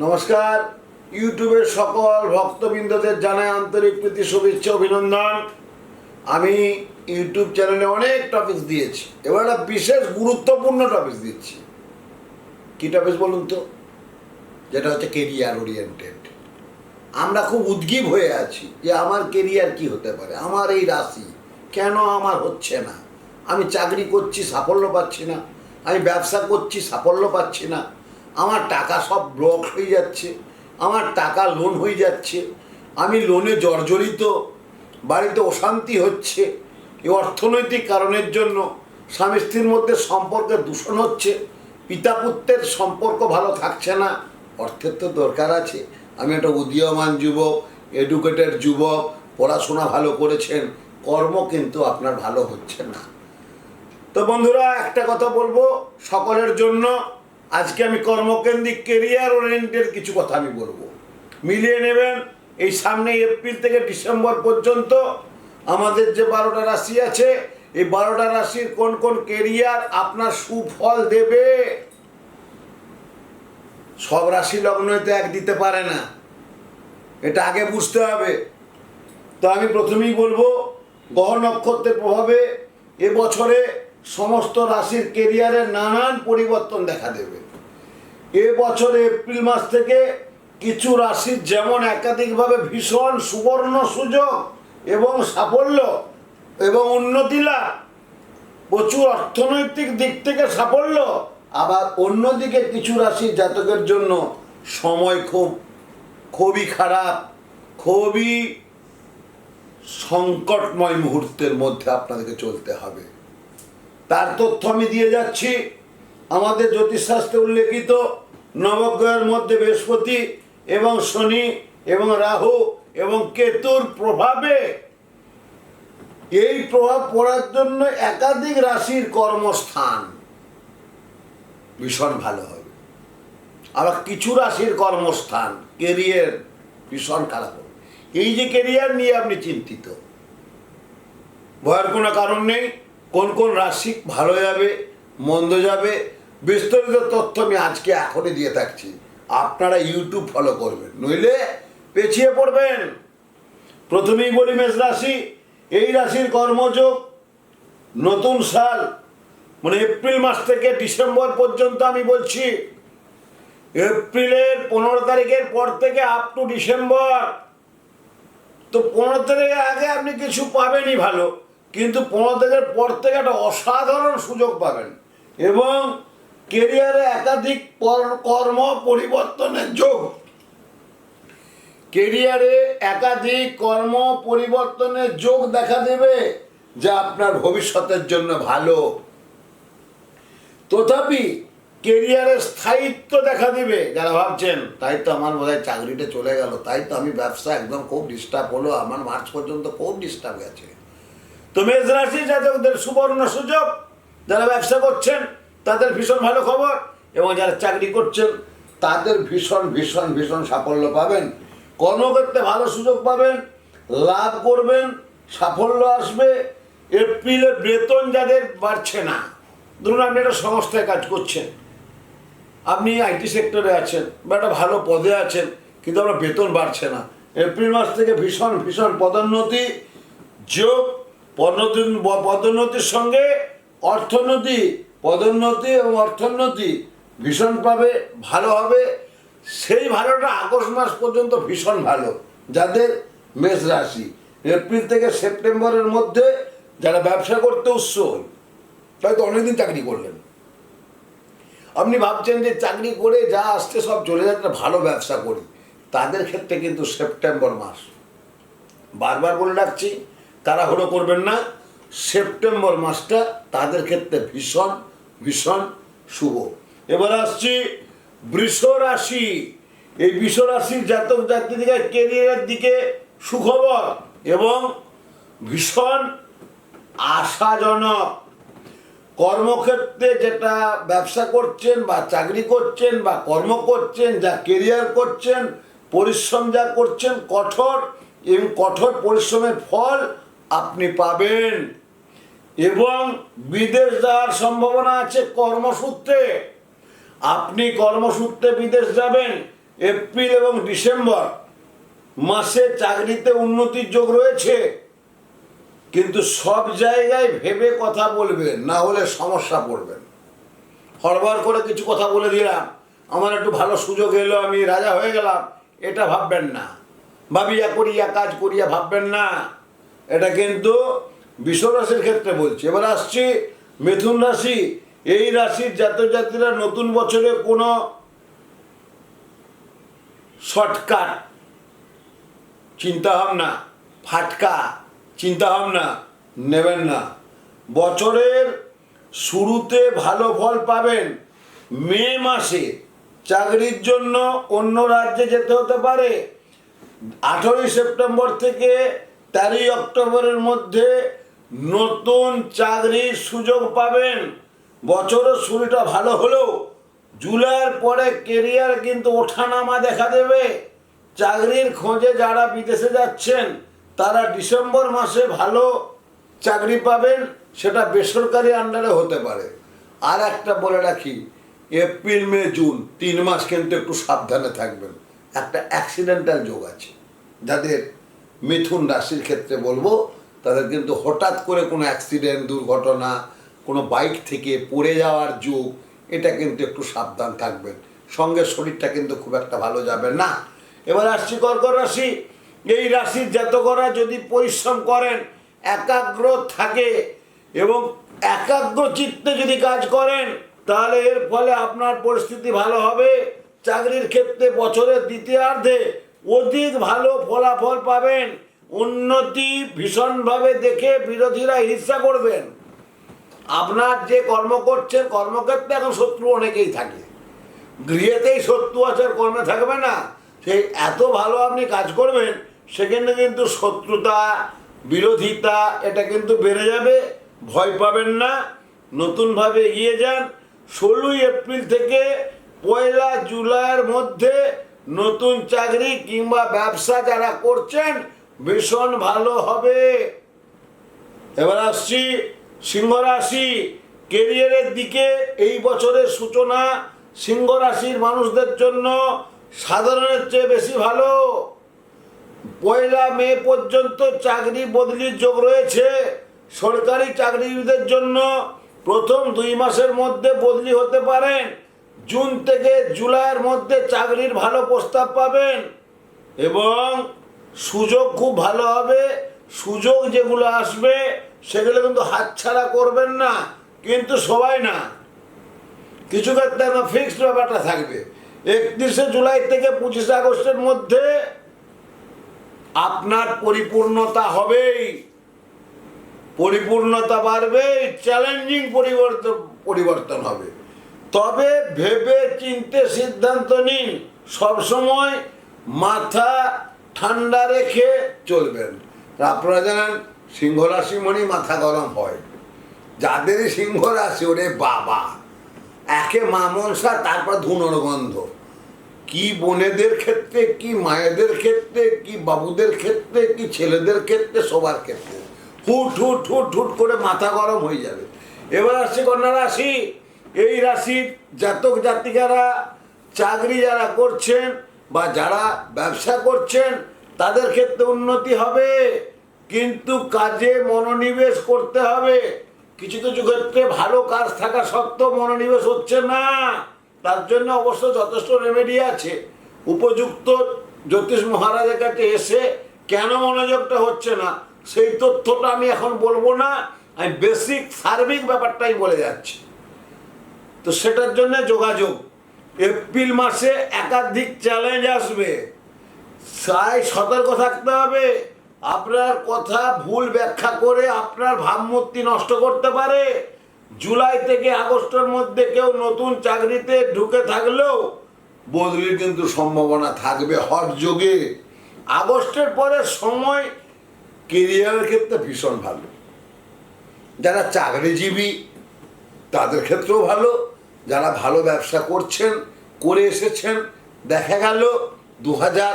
নমস্কার। ইউটিউবের সকল ভক্তবৃন্দদের জানাই আন্তরিক প্রীতি, শুভেচ্ছা, অভিনন্দন। আমি ইউটিউব চ্যানেলে অনেক টপিকস দিয়েছি। এবার একটা বিশেষ গুরুত্বপূর্ণ টপিকস দিচ্ছি। কী টপিকস বলুন তো? যেটা হচ্ছে কেরিয়ার ওরিয়েন্টেড আমরা খুব উদ্গীব হয়ে আছি যে আমার কেরিয়ার কি হতে পারে? আমার এই রাশি কেন আমার হচ্ছে না? আমি চাকরি করছি, সাফল্য পাচ্ছি না। আমি ব্যবসা করছি, সাফল্য পাচ্ছি না। আমার টাকা সব ব্লক হয়ে যাচ্ছে, আমার টাকা লোন হয়ে যাচ্ছে, আমি লোনে জর্জরিত, বাড়িতে অশান্তি হচ্ছে। এই অর্থনৈতিক কারণের জন্য স্বামী স্ত্রীর মধ্যে সম্পর্কে দূষণ হচ্ছে পিতা পুত্রের সম্পর্ক ভালো থাকছে না, অর্থের তো দরকার আছে। আমি একটা উদীয়মান যুবক এডুকেটেড যুবক, পড়াশোনা ভালো করেছেন, কর্ম কিন্তু আপনার ভালো হচ্ছে না। তো বন্ধুরা, একটা কথা বলব, সকলের জন্য আজকে আমি কর্মকেন্দ্রিক কেরিয়ার ওরিয়েন্টেড কিছু কথা আমি বলব। মিলিয়ে নেবেন, এই সামনে এপ্রিল থেকে ডিসেম্বর পর্যন্ত আমাদের যে বারোটা রাশি আছে, এই বারোটা রাশির কোন কোন কেরিয়ার আপনার সুফল দেবে? সব রাশি লগ্নতে এক দিতে পারে না। এটা আগে বুঝতে হবে। তো আমি প্রথমেই বলব, গ্রহ নক্ষত্রের প্রভাবে এবছরে সমস্ত রাশির কেরিয়ারে নানান পরিবর্তন দেখা দেবে। এ বছর এপ্রিল মাস থেকে কিছু রাশির যেমন একাধিকভাবে ভীষণ সুবর্ণ সুযোগ এবং সাফল্য এবং উন্নতি লাভ, প্রচুর অর্থনৈতিক দিক থেকে সাফল্য, আবার অন্যদিকে কিছু রাশির জাতকের জন্য সময় খুব, খুবই খারাপ, খুবই সংকটময় মুহূর্তের মধ্যে আপনাদেরকে চলতে হবে। তার তথ্য আমি দিয়ে যাচ্ছি। আমাদের জ্যোতিষশাস্ত্রে উল্লেখিত নবগ্রহের মধ্যে বৃহস্পতি এবং শনি এবং রাহু এবং কেতুর প্রভাবে এই প্রভাব পড়ার জন্য একাধিক রাশির কর্মস্থান ভীষণ ভালো হবে। আবার কিছু রাশির কর্মস্থান কেরিয়ার ভীষণ খারাপ হবে। এই যে কেরিয়ার নিয়ে আপনি চিন্তিত, ভয়ের কোনো কারণ নেই। কোন কোন রাশি ভালো যাবে, মন্দ যাবে, বিস্তারিত তথ্য আমি আজকে এখনই দিয়ে থাকছি। আপনারা ইউটিউব ফলো করবেন, নইলে পেছিয়ে পড়বেন। প্রথমেই বলি মেষ রাশি, এই রাশির কর্মযোগ নতুন সাল মানে এপ্রিল মাস থেকে ডিসেম্বর পর্যন্ত আমি বলছি, এপ্রিলের পনেরো তারিখের পর থেকে আপ টু ডিসেম্বর। তো পনেরো তারিখের আগে আপনি কিছু পাবেনই ভালো। কিন্তু পনেরো তারিখের পর থেকে একটা অসাধারণ সুযোগ পাবেন। এবং কেরিয়ারে একাধিক কর্ম পরিবর্তনের যোগ। কেরিয়ারে একাধিক কর্ম পরিবর্তনের যোগ দেখা দেবে যা আপনার ভবিষ্যতের জন্য ভালো। তথাপি কেরিয়ারের স্থায়িত্ব দেখা দিবে। যারা ভাবছেন, তাই তো আমার বোধহয় চাকরিটা চলে গেল, তাই তো আমি ব্যবসা একদম খুব ডিস্টার্ব হলো, আমার মার্চ পর্যন্ত খুব ডিস্টার্ব গেছে। তো মেষ রাশি জাতকদের সুবর্ণ সুযোগ, যারা ব্যবসা করছেন, তাদের ভীষণ ভালো খবর, এবং যারা চাকরি করছেন, তাদের ভীষণ ভীষণ ভীষণ সাফল্য পাবেন। কর্মক্ষেত্রে ভালো সুযোগ পাবেন, লাভ করবেন, সাফল্য আসবে, এপ্রিলে বেতন যাদের বাড়ছে না, ধরুন আপনি একটা সংস্থায় কাজ করছেন, আপনি আইটি সেক্টরে আছেন, বা একটা ভালো পদে আছেন, কিন্তু আপনার বেতন বাড়ছে না। এপ্রিল মাস থেকে ভীষণ ভীষণ পদোন্নতি, যোগ পদোন্নতি পদোন্নতির সঙ্গে অর্থোন্নতি পদোন্নতি এবং অর্থোন্নতি ভীষণভাবে ভালো হবে। সেই ভালোটা আগস্ট মাস পর্যন্ত ভীষণ ভালো, যাদের মেষ রাশি। এপ্রিল থেকে সেপ্টেম্বরের মধ্যে যারা ব্যবসা করতে উৎসুক হয়তো অনেকদিন চাকরি করলেন। আপনি ভাবছেন যে চাকরি করে যা আসছে সব চলে যাচ্ছে ভালো ব্যবসা করি। তাদের ক্ষেত্রে কিন্তু সেপ্টেম্বর মাস। বারবার বলে রাখছি তাড়াহুড়ো করবেন না। সেপ্টেম্বর মাসটা তাদের ক্ষেত্রে ভীষণ ভীষণ শুভ। এবার আসছি বৃষ রাশি। এই বৃষ রাশির জাতক জাতিকা কেরিয়ারের দিকে সুখবর এবং ভীষণ আশাজনক। কর্মক্ষেত্রে যেটা ব্যবসা করছেন বা চাকরি করছেন বা কর্ম করছেন, যা কেরিয়ার করছেন, পরিশ্রম যা করছেন, কঠোর এবং কঠোর পরিশ্রমের ফল আপনি পাবেন। এবং বিদেশ যাওয়ার সম্ভাবনা আছে কর্মসূত্রে। আপনি কর্মসূত্রে বিদেশ যাবেন এপ্রিল এবং ডিসেম্বর। মাসে চাকরিতে উন্নতির যোগ রয়েছে। কিন্তু সব জায়গায় ভেবে কথা বলবেন, না হলে সমস্যা পড়বেন। হড়বড় করে কিছু কথা বলে দিলাম। আমার একটু ভালো সুযোগ এলো, আমি রাজা হয়ে গেলাম। এটা ভাববেন না। ভাবিয়া করিয়া, কাজ করিয়া ভাববেন না। এটা কিন্তু বিশ্বরাশির ক্ষেত্রে বলছি। এবার আসছি মিথুন রাশি। এই রাশির জাতক জাতিরা নতুন বছরে কোনো শর্টকাট চিন্তা ভাবনা ফাটকা চিন্তা ভাবনা নেবেন না। বছরের শুরুতে ভালো ফল পাবেন। মে মাসে চাকরির জন্য অন্য রাজ্যে যেতে হতে পারে। আঠেরোই সেপ্টেম্বর থেকে তেরোই অক্টোবরের মধ্যে নতুন চাকরির সুযোগ পাবেন। বছরের শুরুটা ভালো হলেও জুলাইয়ের পরে কেরিয়ার কিন্তু ওঠানামা দেখা দেবে। চাকরির খোঁজে যারা বিদেশে যাচ্ছেন, তারা ডিসেম্বর মাসে ভালো চাকরি পাবেন, সেটা বেসরকারি আন্ডারে হতে পারে। আর একটা বলে রাখি, এপ্রিল, মে, জুন তিন মাস কিন্তু একটু সাবধানে থাকবেন। একটা অ্যাক্সিডেন্টাল যোগ আছে। যাদের মিথুন রাশির ক্ষেত্রে বলব, তাদের কিন্তু হঠাৎ করে কোনো অ্যাক্সিডেন্ট দুর্ঘটনা, কোনো বাইক থেকে পড়ে যাওয়ার যুগ, এটা কিন্তু একটু সাবধান থাকবেন। সঙ্গে শরীরটা কিন্তু খুব একটা ভালো যাবে না। এবার আসছি কর্কট রাশি। এই রাশির জাতকরা যদি পরিশ্রম করেন, একাগ্র থাকে এবং একাগ্র চিত্তে যদি কাজ করেন, তাহলে এর ফলে আপনার পরিস্থিতি ভালো হবে। চাকরির ক্ষেত্রে বছরের দ্বিতীয়ার্ধে অধিক ভালো ফলাফল পাবেন। উন্নতি ভীষণভাবে দেখে বিরোধীরা হিংসা করবেন। আপনার যে কর্ম করছেন, কর্মক্ষেত্রে এখন শত্রু অনেকেই থাকে। গৃহেতেই শত্রু আছে কর্মে থাকবে না। সেই এত ভালো আপনি কাজ করবেন, সেখানে কিন্তু শত্রুতা, বিরোধিতা, এটা কিন্তু বেড়ে যাবে। ভয় পাবেন না। নতুনভাবে এগিয়ে যান। ষোলোই এপ্রিল থেকে পয়লা জুলাইয়ের মধ্যে নতুন চাকরি কিংবা ব্যবসা যারা করছেন, ভীষণ ভালো হবে। এবার আসছি সিংহ রাশি। কেরিয়ারের দিকে এই বছরের সূচনা সিংহ রাশির মানুষদের জন্য সাধারণের চেয়ে বেশি ভালো। পয়লা মে পর্যন্ত চাকরি বদলির যোগ রয়েছে। সরকারি চাকরিদের জন্য প্রথম দুই মাসের মধ্যে বদলি হতে পারেন। জুন থেকে জুলাইয়ের মধ্যে চাকরির ভালো প্রস্তাব পাবেন এবং সুযোগ খুব ভালো হবে। সুযোগ যেগুলো আসবে, সেগুলো কিন্তু হাতছাড়া করবেন না, কিন্তু সবাই না। কিছু ক্ষেত্রে আমার ফিক্সড ব্যাপারটা থাকবে। একত্রিশে জুলাই থেকে পঁচিশে আগস্টের মধ্যে আপনার পরিপূর্ণতা হবেই। পরিপূর্ণতা বাড়বে চ্যালেঞ্জিং পরিবর্তন পরিবর্তন হবে। তবে ভেবে চিনতে সিদ্ধান্ত নিন সবসময় মাথা ঠান্ডা রেখে চলবেন। আপনারা জানেন, সিংহ রাশি মনি মাথা গরম হয়। যাদেরই সিংহ রাশি, ওরে বাবা, একে মামনসা, তারপর ধুনোর গন্ধ কি বোনেদের ক্ষেত্রে, কি মায়েদের ক্ষেত্রে, কি বাবুদের ক্ষেত্রে, কি ছেলেদের ক্ষেত্রে, সবার ক্ষেত্রে। হুট হুট হুট হুট করে মাথা গরম হয়ে যাবে। এবার আসছে কন্যা রাশি এই রাশির জাতক জাতিকারা চাকরি যারা করছেন বা যারা ব্যবসা করছেন, তাদের ক্ষেত্রে উন্নতি হবে। কিন্তু কাজে মনোনিবেশ করতে হবে। কিছু কিছু ক্ষেত্রে ভালো কাজ থাকা সত্ত্বেও মনোনিবেশ হচ্ছে না। তার জন্য অবশ্য যথেষ্ট রেমেডি আছে। উপযুক্ত জ্যোতিষ মহারাজের কাছে এসে কেন মনোযোগটা হচ্ছে না, সেই তথ্যটা আমি এখন বলব না। আমি বেসিক সার্বিক ব্যাপারটাই বলে যাচ্ছি। তো সেটার জন্য যোগাযোগ। এপ্রিল মাসে একাধিক চ্যালেঞ্জ আসবে। তাই সতর্ক থাকতে হবে। আপনার কথা ভুল ব্যাখ্যা করে আপনার ভাবমূর্তি নষ্ট করতে পারে। জুলাই থেকে আগস্টের মধ্যে কেউ নতুন চাকরিতে ঢুকে থাকলেও বদলির কিন্তু সম্ভাবনা থাকবে হট যোগে। আগস্টের পরে সময় কেরিয়ারের ক্ষেত্রে ভীষণ ভালো। যারা চাকরিজীবী, তাদের ক্ষেত্রেও ভালো। যারা ভালো ব্যবসা করছেন, করে এসেছেন, দেখা গেল দু হাজার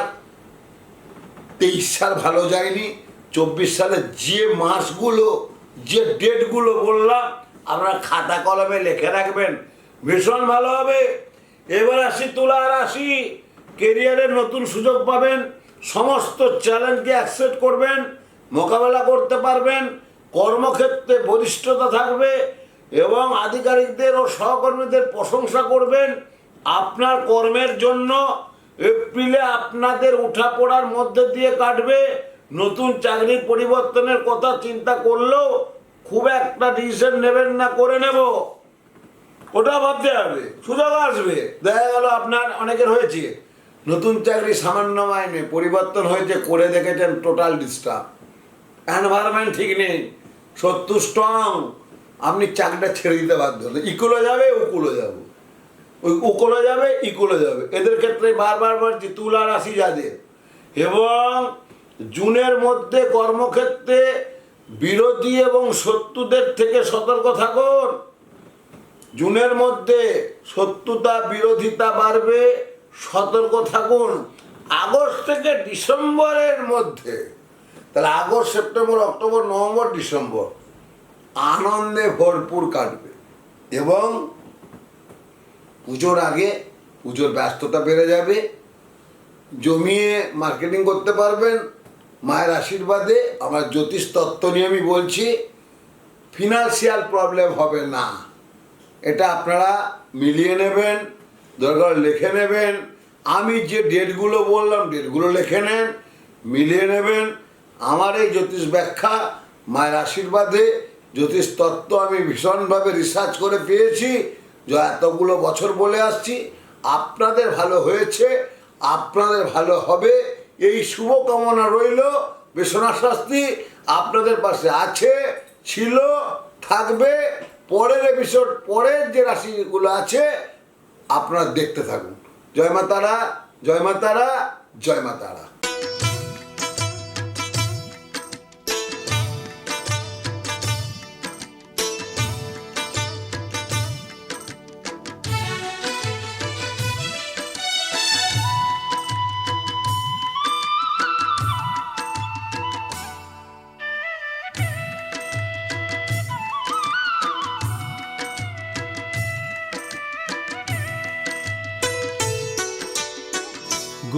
তেইশ সাল ভালো যায়নি, চব্বিশ সালে যে মাসগুলো, যে ডেটগুলো বললাম, আপনারা খাতা কলমে লিখে রাখবেন। ভীষণ ভালো হবে। এবার আসি তুলা রাশি। কেরিয়ারের নতুন সুযোগ পাবেন। সমস্ত চ্যালেঞ্জকে অ্যাকসেপ্ট করবেন, মোকাবেলা করতে পারবেন, কর্মক্ষেত্রে বরিষ্ঠতা থাকবে এবং আধিকারিকদের ও সহকর্মীদের প্রশংসা করবেন আপনার কর্মের জন্য। এপ্রিলে আপনাদের উঠা পড়ার মধ্যে দিয়ে কাটবে। নতুন চাকরি পরিবর্তনের কথা চিন্তা করলেও খুব একটা ডিসিশন নেবেন না, করে নেব। ওটা ভাবতে হবে, সুযোগ আসবে। দেখা গেল আপনার অনেকের হয়েছে, নতুন চাকরি সামান্য মাইনে পরিবর্তন হয়েছে, করে দেখেছেন টোটাল ডিস্টার্ব এনভায়রনমেন্ট ঠিক নেই, সত্তর স্ট্রং আপনি চাকরিটা ছেড়ে দিতে বাধ্য হলেন ইকুলো যাবে, উকুলো যাবে। ওই উকুলো যাবে, ইকুলো যাবে। এদের ক্ষেত্রে বারবার বলছি, তুলা রাশি যাদের। এবং জুনের মধ্যে কর্মক্ষেত্রে বিরোধী এবং শত্রুদের থেকে সতর্ক থাকুন। জুনের মধ্যে শত্রুতা, বিরোধিতা বাড়বে, সতর্ক থাকুন। আগস্ট থেকে ডিসেম্বরের মধ্যে, তাহলে August, September, October, November, December. আনন্দে ভরপুর কাটবে। এবং পুজোর আগে পুজোর ব্যস্ততা বেড়ে যাবে। জমিয়ে মার্কেটিং করতে পারবেন। মায়ের আশীর্বাদে আমার জ্যোতিষ তত্ত্ব নিয়ে আমি বলছি ফিনান্সিয়াল প্রবলেম হবে না। এটা আপনারা মিলিয়ে নেবেন, দরকার লিখে নেবেন। আমি যে ডেটগুলো বললাম, ডেটগুলো লিখে নেন, মিলিয়ে নেবেন। আমার এই জ্যোতিষ ব্যাখ্যা মায়ের আশীর্বাদে জ্যোতিষ তত্ত্ব আমি ভীষণভাবে রিসার্চ করে পেয়েছি, যে এতগুলো বছর বলে আসছি। আপনাদের ভালো হয়েছে, আপনাদের ভালো হবে। এই শুভকামনা রইল, বিশ্বনাথ শাস্তি আপনাদের পাশে আছে, ছিল, থাকবে। পরের এপিসোড পরের যে রাশিগুলো আছে, আপনারা দেখতে থাকুন। জয় মা তারা জয় মা তারা জয় মা তারা